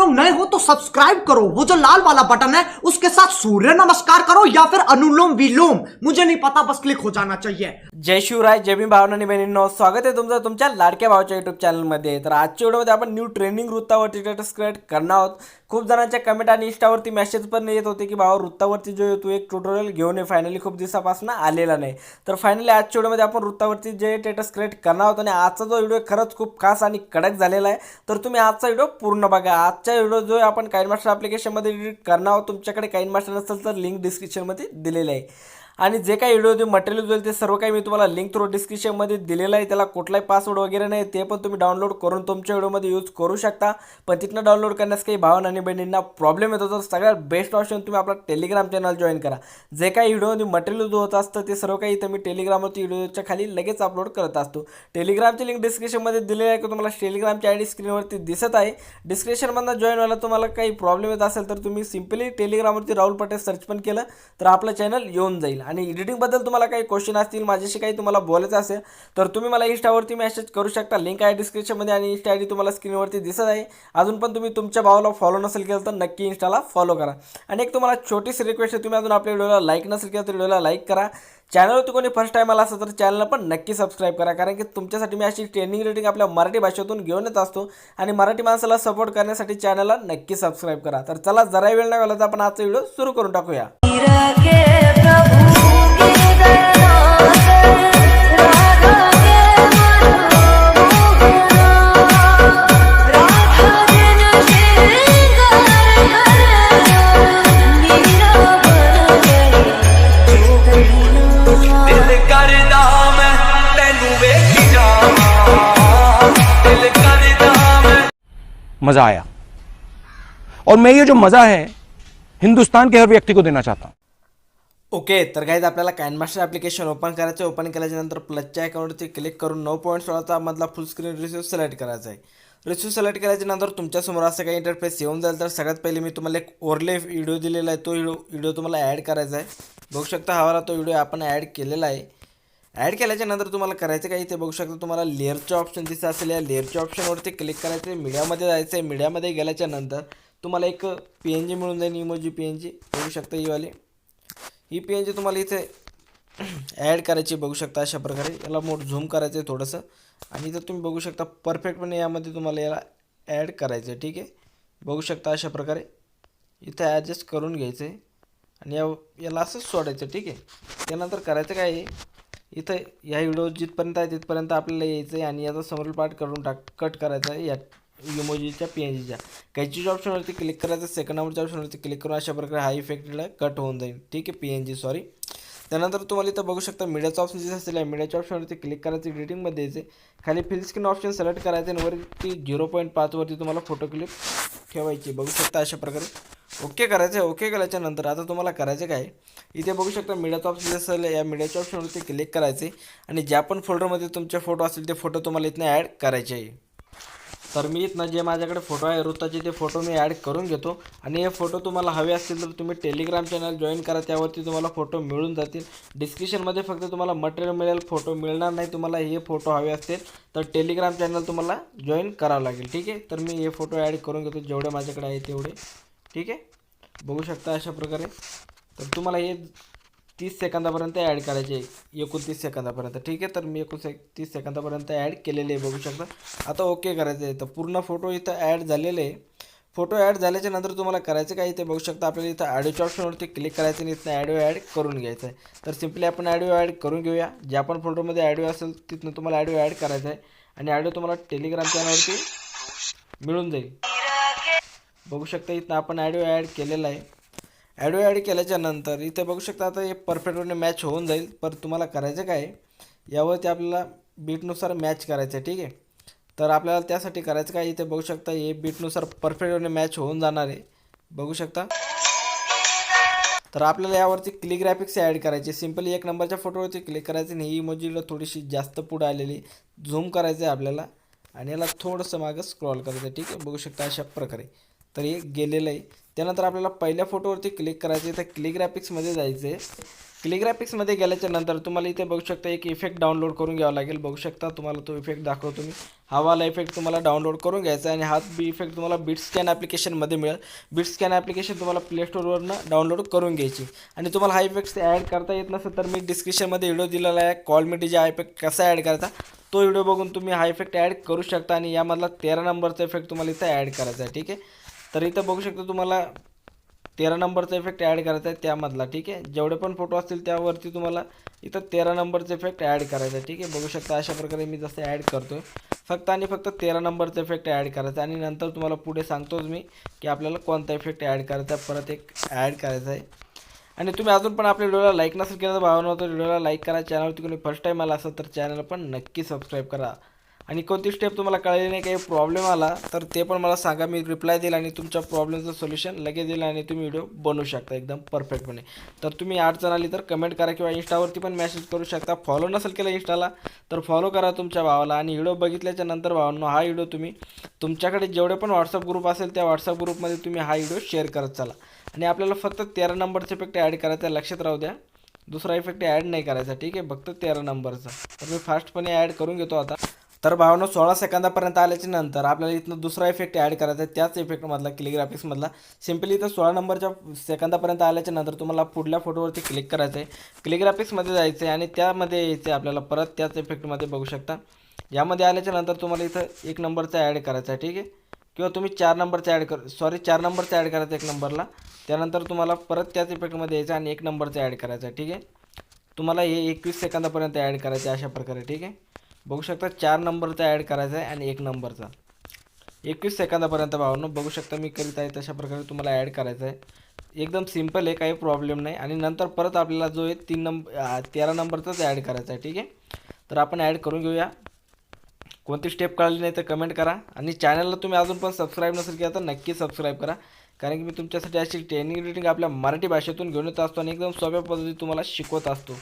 लोग नए हो तो सब्सक्राइब करो। वो जो लाल वाला बटन है उसके साथ सूर्य नमस्कार करो या फिर अनुलोम विलोम। मुझे नहीं पता बस क्लिक हो जाना चाहिए। जय शिवराय जय भी भावना आणि बहिणींनो स्वागत आहे तुमचं तुमच्या लाडक्या भावाच्या युट्यूब चॅनलमध्ये तर आजच्या व्हिडिओमध्ये आपण न्यू ट्रेनिंग वृत्तावरती स्क्रेट करणार आहोत. खूप जणांच्या कमेंट आणि इंस्टावरती मेसेज पण येत होते की भावा वृत्तावरती जो तू एक ट्युटोरियल घेऊन ये. फायनली खूप दिवसापासून आलेला नाही. तर फायनली आजच्या व्हिडिओमध्ये आपण वृत्तावरती जे स्टेटस क्रिएट करणार आहोत आणि आजचा जो व्हिडिओ खरंच खूप खास आणि कडक झालेला आहे तर तुम्ही आजचा व्हिडिओ पूर्ण बघा. आजचा व्हिडिओ जो आहे आपण काईन मास्टर ॲप्लिकेशनमध्ये एडिट करणार आहोत तुमच्याकडे काईन मास्टर नसेल तर लिंक डिस्क्रिप्शनमध्ये दिलेलं आहे. आणि जे काही व्हिडिओ मटेरियल होईल ते सर्व काही मी तुम्हाला लिंक थ्रू डिस्क्रिप्शनमध्ये दिलेलं आहे. त्याला कुठलाही पासवर्ड वगैरे नाही ते पण तुम्ही डाउनलोड करून तुमच्या व्हिडिओमध्ये यूज करू शकता. पण तिथनं डाउनलोड करण्यास काही भावना आणि बहिणींना प्रॉब्लेम येतो तर सगळ्यात बेस्ट ऑप्शन तुम्ही आपला टेलिग्राम चॅनल जॉईन करा. जे काही व्हिडिओमध्ये मटेरियल जो होत असतं ते सर्व काही इथं मी टेलिग्रामवरती व्हिडिओच्या खाली लगेच अपलोड करत असतो. टेलिग्रामची लिंक डिस्क्रिप्शनमध्ये दिलेली आहे की तुम्हाला टेलिग्रामची आय डी स्क्रीनवरती दिसत आहे. डिस्क्रिप्शनमधनं जॉईन व्हायला तुम्हाला काही प्रॉब्लेम येत असेल तर तुम्ही सिम्पली टेलिग्रामवरती राहुल पटेल सर्च पण केलं तर आपलं चॅनल येऊन जाईल. आणि एडिटिंगबद्दल तुम्हाला काही क्वेश्चन असतील माझ्याशी काही तुम्हाला बोलायचं असेल तर तुम्ही मला इंस्टावरती मेसेज करू शकता. लिंक आहे डिस्क्रिप्शनमध्ये आणि इंस्टा आय डी तुम्हाला स्क्रीनवरती दिसत आहे. अजून पण तुम्ही तुमच्या भावाला फॉलो नसेल केलं तर नक्की इंस्टाला फॉलो करा. आणि एक तुम्हाला छोटीशी रिक्वेस्ट आहे तुम्ही अजून आपल्या व्हिडिओला लाईक नसेल केलं तर व्हिडिओला लाईक करा. चॅनलवरती कोणी फर्स्ट टाईम आला असेल तर चॅनलला पण नक्की सबस्क्राईब करा. कारण की तुमच्यासाठी मी अशी ट्रेनिंग रेटिंग आपल्या मराठी भाषेतून घेऊन येत असतो आणि मराठी माणसाला सपोर्ट करण्यासाठी चॅनलला नक्की सबस्क्राईब करा. तर चला जरा वेळ नाही घालवता आपण आजचा व्हिडिओ सुरू करून टाकूया. मज़ा आया। और मैं ये जो मज़ा है हिंदुस्तान के हर व्यक्ति को देना चाहता हूँ। ओके तर काहीच आपल्याला कॅनमास्टर ॲप्लिकेशन ओपन करायचं आहे ओपन केल्याच्यानंतर प्लसच्या अकाउंटवरती क्लिक करून नऊ पॉईंट सोळाचा मधला फुल स्क्रीन रिसिव्ह सिलेक्ट करायचा आहे रिसिव्ह सिलेक्ट केल्याच्यानंतर तुमच्यासमोर असं काही इंटरफेस येऊन जाईल. तर सगळ्यात पहिले मी तुम्हाला एक ओरले व्हिडिओ दिलेला आहे. तो व्हिडिओ व्हिडिओ तुम्हाला ॲड करायचा आहे. बघू शकता हवाला तो व्हिडिओ आपण ॲड केलेला आहे. ॲड केल्याच्यानंतर तुम्हाला करायचं काही ते बघू शकता. तुम्हाला लेअरचे ऑप्शन दिसत असेल. या लेअरच्या ऑप्शनवरती क्लिक करायचं आहे मीडियामध्ये जायचं आहे मीडियामध्ये गेल्याच्यानंतर तुम्हाला एक पी एन जी मिळून जाईल. इमोजी पी एन जी बघू शकता ही वाली. ही पी एन जी तुम्हाला इथे ॲड करायची बघू शकता अशा प्रकारे. याला मोठ झूम करायचं आहे थोडंसं. आणि इथं तुम्ही बघू शकता परफेक्टपणे यामध्ये तुम्हाला याला ॲड करायचं आहे ठीक आहे? बघू शकता अशा प्रकारे. इथं ॲडजस्ट करून घ्यायचं आहे आणि या याला असंच सोडायचं. ठीक आहे? त्यानंतर करायचं काय आहे? इथं या व्हिडिओ जिथपर्यंत आहे तिथपर्यंत आपल्याला यायचं आहे आणि याचा समोर पार्ट करून टाक कट करायचा आहे या इमोजीच्या पी एन जीच्या कॅचीच्या ऑप्शनवरती क्लिक करायचं सेकंड नंबरच्या ऑप्शनवरती क्लिक करून अशा प्रकारे हा इफेक्टला कट होऊन जाईल. ठीक आहे पी एन जी सॉरी त्यानंतर तुम्हाला इथं बघू शकता मीडियाचा ऑप्शन जे असेल मीडियाच्या ऑप्शनवरती क्लिक करायचं एडिटिंगमध्ये यायचं खाली फिल स्क्रीन ऑप्शन सिलेक्ट करायचं आणि वरती झिरो पॉईंट पाचवरती तुम्हाला फोटो क्लिप ठेवायची बघू शकता अशा प्रकारे. ओके करायचं आहे ओके केल्याच्यानंतर आता तुम्हाला करायचं काय? इथे बघू शकता मीडियाचा ऑप्शन असेल या मीडियाच्या ऑप्शनवरती क्लिक करायचे. आणि ज्या पण फोल्डरमध्ये तुमचे फोटो असतील ते फोटो तुम्हाला इथनं ॲड करायचे आहे. तर मी इथनं जे माझ्याकडे फोटो आहे वृत्ताचे ते फोटो मी ॲड करून घेतो. आणि हे फोटो तुम्हाला हवे असतील तर तुम्ही टेलिग्राम चॅनल जॉईन करा त्यावरती तुम्हाला फोटो मिळून जातील. डिस्क्रिप्शनमध्ये फक्त तुम्हाला मटेरियल मिळेल फोटो मिळणार नाही तुम्हाला हे फोटो हवे असतील तर टेलिग्राम चॅनल तुम्हाला जॉईन करावं लागेल. ठीक आहे? तर मी हे फोटो ॲड करून घेतो जेवढे माझ्याकडे आहे तेवढे. ठीक आहे? बघू शकता अशा प्रकारे. तर तुम्हाला हे तीस सेकंदापर्यंत ॲड करायचे आहे. एकोणतीस सेकंदापर्यंत. ठीक आहे? तर मी एकोण तीस सेकंदापर्यंत ॲड केलेले आहे बघू शकता. आता ओके करायचं आहे. तर पूर्ण फोटो इथं ॲड झालेले आहे. फोटो ॲड झाल्याच्यानंतर तुम्हाला करायचं काय? इथे बघू शकता आपल्याला इथं ॲडिओच्या ऑप्शनवरती क्लिक करायचं आणि इथनं ॲडिओ ॲड करून घ्यायचं आहे. तर सिम्पली आपण ॲडिओ ॲड करून घेऊया. ज्या पण फोटोमध्ये ॲडिओ असेल तिथनं तुम्हाला ॲडिओ ॲड करायचा आहे. आणि ॲडिओ तुम्हाला टेलिग्राम चॅनलवरती मिळून जाईल. बघू शकता इथं आपण ॲडिओ ॲड केलेला आहे. ॲडिओ ॲड केल्याच्यानंतर इथे बघू शकता आता हे परफेक्टपणे मॅच होऊन जाईल. पर तुम्हाला करायचं काय? यावरती आपल्याला बीटनुसार मॅच करायचं आहे ठीक आहे? तर आपल्याला त्यासाठी करायचं काय? इथे बघू शकता हे बीटनुसार परफेक्टपणे मॅच होऊन जाणार आहे. बघू शकता? तर आपल्याला यावरती क्लिक ग्राफिक्स ॲड करायचे सिम्पली एक नंबरच्या फोटोवरती क्लिक करायचे आणि ही इमोजीला थोडीशी जास्त पुढे आलेली झूम करायचं आहे आपल्याला. आणि याला थोडंसं मागं स्क्रॉल करायचं आहे ठीक आहे? बघू शकता अशा प्रकारे. तर हे गेलेलं आहे. त्यानंतर आपल्याला पहिल्या फोटोवरती क्लिक करायचं आहे. तर क्लिक ग्राफिक्समध्ये जायचं आहे. क्लिग्राफिक्समध्ये गेल्याच्यानंतर तुम्हाला इथे बघू शकता एक इफेक्ट डाउनलोड करून घ्यावा लागेल. बघू शकता तुम्हाला तो इफेक्ट दाखवतो मी. हा वाला इफेक्ट तुम्हाला डाउनलोड करून घ्यायचा आहे आणि हाच बी इफेक्ट तुम्हाला बीट स्कॅन ॲप्लिकेशनमध्ये मिळेल. बीट स्कॅन ॲप्लिकेशन तुम्हाला प्ले स्टोरवरनं डाउनलोड करून घ्यायची. आणि तुम्हाला हा इफेक्ट ॲड करता येत नसेल तर मी डिस्क्रिप्शनमध्ये व्हिडिओ दिलेला आहे. कॉल मी हा इफेक्ट कसा ॲड करायचा? तो व्हिडिओ बघून तुम्ही हा इफेक्ट ॲड करू शकता आणि यामधला तेरा नंबरचा इफेक्ट तुम्हाला इथं ॲड करायचा आहे. ठीक आहे? तर इथं बघू शकता तुम्हाला तेरा नंबरचा इफेक्ट ॲड करायचा आहे त्यामधला ठीक आहे? जेवढे पण फोटो असतील त्यावरती तुम्हाला इथं तेरा नंबरचा इफेक्ट ॲड करायचा आहे ठीक आहे? बघू शकता अशा प्रकारे मी जसं ॲड करतो आहे फक्त आणि फक्त तेरा नंबरचा इफेक्ट ॲड करायचा आहे. आणि नंतर तुम्हाला पुढे सांगतोच मी की आपल्याला कोणता इफेक्ट ॲड करायचा आहे परत एक ॲड करायचा आहे. आणि तुम्ही अजून पण आपल्या व्हिडिओला लाईक नसेल केलं तर भावना तर व्हिडिओला लाईक करा. चॅनलवरती कोणी फर्स्ट टाईम आला असेल तर चॅनल पण नक्की सबस्क्राईब करा. आणि कोणती स्टेप तुम्हाला कळली नाही काही प्रॉब्लेम आला तर ते पण मला सांगा. मी रिप्लाय देईल आणि तुमच्या प्रॉब्लेमचं सोल्युशन लगेच देईल आणि तुम्ही व्हिडिओ बनवू शकता एकदम परफेक्टपणे तर तुम्ही अडचण आली तर कमेंट करा किंवा इंस्टावरती पण मेसेज करू शकता. फॉलो नसेल केला इंस्टाला तर फॉलो करा तुमच्या भावाला. आणि व्हिडिओ बघितल्याच्या नंतर भावांनो हा व्हिडिओ तुम्ही तुमच्याकडे जेवढे पण व्हॉट्सअप ग्रुप असेल त्या व्हॉट्सअप ग्रुपमध्ये तुम्ही हा व्हिडिओ शेअर करत चला. आणि आपल्याला फक्त तेरा नंबरचा इफेक्ट ॲड करायचा आहे, लक्षात राहू द्या. दुसरा इफेक्ट ॲड नाही करायचा ठीक आहे? फक्त तेरा नंबरचा तर मी फास्टपणे ॲड करून घेतो आता. तर भावनं सोळा सेकंदापर्यंत आल्याच्यानंतर आपल्याला इथनं दुसरा इफेक्ट ॲड करायचा आहे. त्याच इफेक्टमधला क्लिग्राफिक्समधला सिम्पली इथं सोळा नंबरच्या सेकंदापर्यंत आल्याच्यानंतर तुम्हाला पुढल्या फोटोवरती क्लिक करायचं आहे. क्लिग्राफिक्समध्ये जायचं आहे आणि त्यामध्ये यायचं आहे आपल्याला परत त्याच इफेक्टमध्ये बघू शकता. यामध्ये आल्याच्यानंतर तुम्हाला इथं एक नंबरचा ॲड करायचा आहे ठीक आहे? किंवा तुम्ही चार नंबरचा ॲड कर सॉरी चार नंबरचा ॲड करायचा एक नंबरला त्यानंतर तुम्हाला परत त्याच इफेक्टमध्ये यायचं आणि एक नंबरचा ॲड करायचा आहे ठीक आहे? तुम्हाला हे एकवीस सेकंदापर्यंत ॲड करायचं आहे अशा प्रकारे ठीक आहे? बघू शकता चार नंबरचा ॲड करायचा आहे आणि एक नंबरचा. एकवीस सेकंदापर्यंत भावांनो बघू शकता मी करीत आहे तशा प्रकारे तुम्हाला ॲड करायचं आहे. एकदम सिंपल आहे काही प्रॉब्लेम नाही. आणि नंतर परत आपल्याला जो आहे तीन नंबर तेरा नंबरचाच ॲड करायचा आहे ठीक आहे? तर आपण ॲड करून घेऊया. कोणती स्टेप कळली नाही तर कमेंट करा. आणि चॅनलला तुम्ही अजून पण सबस्क्राईब नसेल केलं तर नक्की सबस्क्राईब करा. कारण की मी तुमच्यासाठी अशी ट्रेनिंग रिटिंग आपल्या मराठी भाषेतून घेऊन येत असतो आणि एकदम सोप्या पद्धतीत तुम्हाला शिकवत असतो.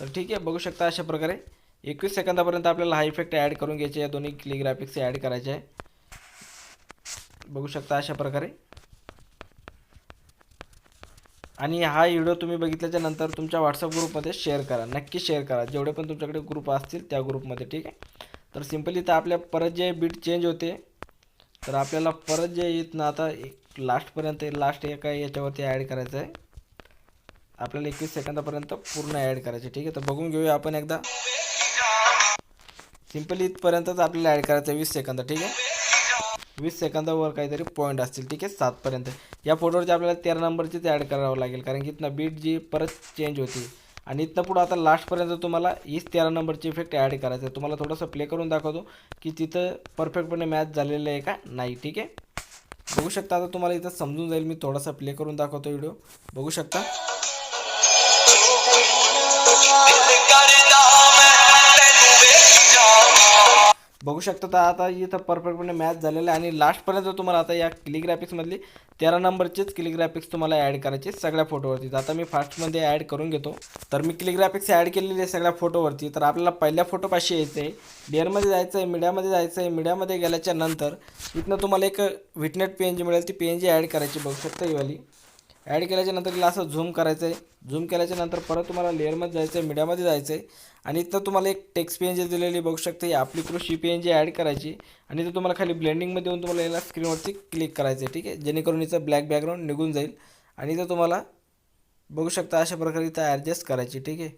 तर ठीक आहे बघू शकता अशा प्रकारे. एकवीस सेकंदापर्यंत आपल्याला हा इफेक्ट ॲड करून घ्यायचे आहे. दोन्ही क्ली ग्राफिक्स ॲड करायचे आहे. बघू शकता अशा प्रकारे. आणि हा व्हिडिओ तुम्ही बघितल्याच्या नंतर तुमच्या व्हॉट्सअप ग्रुपमध्ये शेअर करा. नक्की शेअर करा. जेवढे पण तुमच्याकडे ग्रुप असतील त्या ग्रुपमध्ये ठीक आहे? तर सिम्पली तर आपल्या परत जे बीट चेंज होते तर आपल्याला परत जे येत ना आता एक लास्टपर्यंत लास्ट एका याच्यावरती ॲड करायचं आहे. आपल्याला एकवीस सेकंदापर्यंत पूर्ण ॲड करायचे ठीक आहे? तर बघून घेऊया आपण एकदा. सिम्पली इथपर्यंतच आपल्याला ॲड करायचं आहे वीस सेकंद ठीक आहे? वीस सेकंदावर काहीतरी पॉईंट असतील ठीक आहे? सातपर्यंत. या फोटोवरती आपल्याला तेरा नंबरचीच ॲड करावं लागेल कारण की इथनं बीट जी परत चेंज होती. आणि इथनं पुढं आता लास्टपर्यंत तुम्हाला हीच तेरा नंबरची इफेक्ट ॲड करायचं आहे. तुम्हाला थोडंसं प्ले करून दाखवतो की तिथं परफेक्टपणे मॅच झालेलं आहे का? नाही ठीक आहे? बघू शकता आता तुम्हाला इथं समजून जाईल. मी थोडासा प्ले करून दाखवतो व्हिडिओ बघू शकता? बघू शकता तर आता इथं परफेक्टपणे मॅच झालेलं आहे. आणि लास्टपर्यंत तुम्हाला आता या क्लिग्राफिक्समधली तेरा नंबरचेच क्लिग्राफिक्स तुम्हाला ॲड करायचे सगळ्या फोटोवरती तर आता मी फास्टमध्ये ॲड करून घेतो. तर मी क्लिग्राफिक्स ॲड केलेली आहे सगळ्या फोटोवरती तर आपल्याला पहिल्या फोटोपाशी यायचं आहे डिअरमध्ये जायचं आहे मीडियामध्ये जायचं आहे मीडियामध्ये गेल्याच्यानंतर इथनं तुम्हाला एक विटनेट पी एन जी मिळेल. ती पी एन जी ॲड करायची बघू शकता ही वाली. ॲड केल्याच्यानंतर तिला असं झूम करायचं आहे झूम केल्याच्यानंतर परत तुम्हाला लेअरमध्ये जायचं आहे मीडियामध्ये जायचं आहे आणि इथं तुम्हाला एक टेक्स्ट पी एन जी दिलेली बघू शकता. ही आपली कृषी पी एन जी ॲड करायची. आणि इथं तुम्हाला खाली ब्लेंडिंगमध्ये येऊन तुम्हाला याला स्क्रीनवरती क्लिक करायचं आहे ठीक आहे? जेणेकरून इथं ब्लॅक बॅकग्राऊंड निघून जाईल. आणि इथं तुम्हाला बघू शकता अशा प्रकारे इथं ॲडजस्ट करायची. ठीक आहे?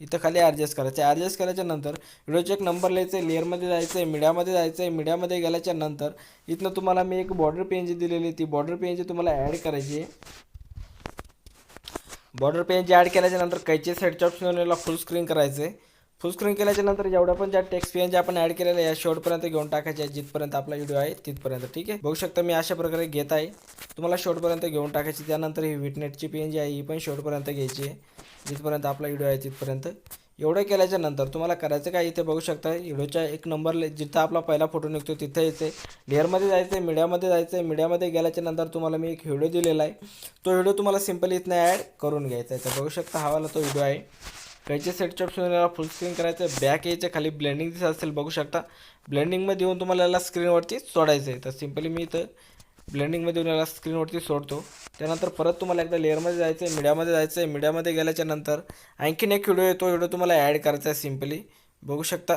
इथं खाली ॲडजस्ट करायचं आहे ॲडजस्ट केल्याच्यानंतर व्हिडिओचे एक नंबर लिहायचं आहे लेअरमध्ये जायचं आहे मीडियामध्ये जायचं आहे मीडियामध्ये गेल्याच्यानंतर इथनं तुम्हाला मी एक बॉर्डर पेन जी दिलेली ती बॉर्डर पेन जी तुम्हाला ॲड करायची आहे. बॉर्डर पेन जी ॲड केल्याच्यानंतर कैचे साईडच्या ऑप्शनला फुल स्क्रीन करायचं आहे फुल स्क्रीन केल्याच्यानंतर जेवढ्या पण ज्या टेक्स्ट पेन जे आपण ॲड केलेल्या आहे या शेवटपर्यंत घेऊन टाकायच्या आहे जिथपर्यंत आपला व्हिडिओ आहे तिथपर्यंत ठीक आहे? बघू शकता मी अशा प्रकारे घेत आहे. तुम्हाला शेवटपर्यंत घेऊन टाकायची त्यानंतर ही विटनेटची पेन जी आहे ही पण शेवटपर्यंत घ्यायची आहे. जिथपर्यंत आपला व्हिडिओ आहे तिथपर्यंत. एवढं केल्याच्यानंतर तुम्हाला करायचं काय इथे बघू शकता व्हिडिओच्या एक नंबरला जिथं आपला पहिला फोटो निघतो तिथं यायचं आहे लेअरमध्ये जायचं आहे मीडियामध्ये जायचं आहे मीडियामध्ये गेल्याच्यानंतर तुम्हाला मी एक व्हिडिओ दिलेला आहे. तो व्हिडिओ तुम्हाला सिम्पली इथनं ॲड करून घ्यायचा आहे. तर बघू शकता हा वाला तो व्हिडिओ आहे. काहीच्या सेटच्या ऑप्शन फुल स्क्रीन करायचं आहे बॅक याच्या खाली ब्लेंडिंग दिसत असेल बघू शकता. ब्लेंडिंगमध्ये येऊन तुम्हाला याला स्क्रीनवरती सोडायचं आहे तर सिम्पली मी इथं ब्लेंडिंगमध्ये येऊन याला स्क्रीनवरती सोडतो. त्यानंतर परत तुम्हाला एकदा लेअरमध्ये जायचं आहे मीडियामध्ये जायचं आहे मीडियामध्ये गेल्याच्यानंतर आणखीन एक व्हिडिओ येतो. व्हिडिओ तुम्हाला ॲड करायचा आहे सिम्पली बघू शकता.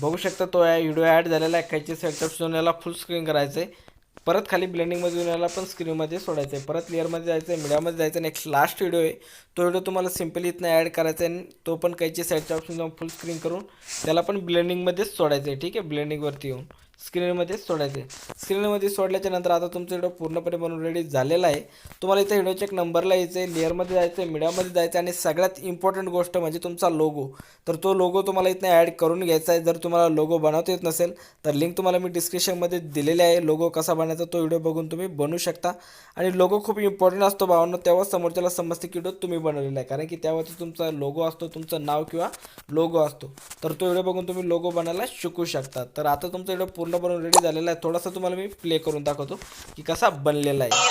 बघू शकता तो व्हिडिओ ॲड झालेला आहे. काहीचे सेटअप याला फुल स्क्रीन करायचं आहे परत खाली ब्लेंडिंगमध्ये येऊन याला पण स्क्रीनमध्ये सोडायचं आहे परत लेअरमध्ये जायचं आहे मीडियामध्ये जायचं आहे नेक्स्ट लास्ट व्हिडिओ आहे. तो व्हिडिओ तुम्हाला सिम्पली इथनं ॲड करायचा आहे आणि तो पण काहीचे साईडच्या ऑप्शन जाऊन फुल स्क्रीन करून त्याला पण ब्लेंडिंगमध्येच सोडायचं आहे ठीक आहे? ब्लेंडिंगवरती येऊन. स्क्रीनमध्ये सोडायचं. आहे स्क्रीनमध्ये सोडल्याच्या नंतर आता तुमचा व्हिडिओ पूर्णपणे बनवून रेडी झालेला आहे. तुम्हाला इथे व्हिडिओच्या एक नंबरला यायचं आहे लेअरमध्ये जायचं आहे मीडियामध्ये जायचं आहे आणि सगळ्यात इम्पॉर्टंट गोष्ट म्हणजे तुमचा लोगो तर तो लोगो तुम्हाला इथनं ॲड करून घ्यायचा आहे. जर तुम्हाला लोगो बनवता येत नसेल तर लिंक तुम्हाला मी डिस्क्रिप्शनमध्ये दिलेली आहे. लोगो कसा बनायचा तो व्हिडिओ बघून तुम्ही बनवू शकता. आणि लोगो खूप इम्पॉर्टंट असतो भावांनो. तेव्हा समोरच्याला समजते की व्हिडिओ तुम्ही बनवलेला आहे. कारण की त्यावरती तुमचा लोगो असतो तुमचं नाव किंवा लोगो असतो. तर तो व्हिडिओ बघून तुम्ही लोगो बनायला शिकू शकता. तर आता तुमचा व्हिडिओ पूर्ण बनवून रेडी झालेला आहे. थोडासा तुम्हाला मी प्ले करून दाखवतो की कसा बनलेला आहे.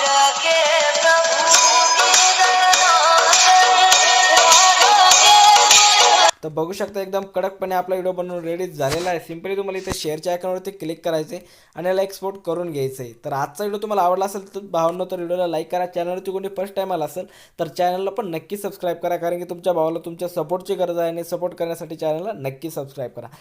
तर बघू शकता एकदम कडकपणे आपला व्हिडिओ बनवून रेडी झालेला आहे. सिम्पली तुम्हाला इथे शेअरच्या आयकॉनवरती क्लिक करायचे आणि याला एक्सपोर्ट करून घ्यायचं आहे तर आजचा व्हिडिओ तुम्हाला आवडला असेल तर भावनं तर व्हिडिओला लाईक करा. चॅनलवरती कोणी फर्स्ट टाईम आला असेल तर चॅनलला पण नक्की सबस्क्राईब करा. कारण की तुमच्या भावाला तुमच्या सपोर्टची गरज आहे आणि सपोर्ट करण्यासाठी चॅनलला नक्की सबस्क्राईब करा.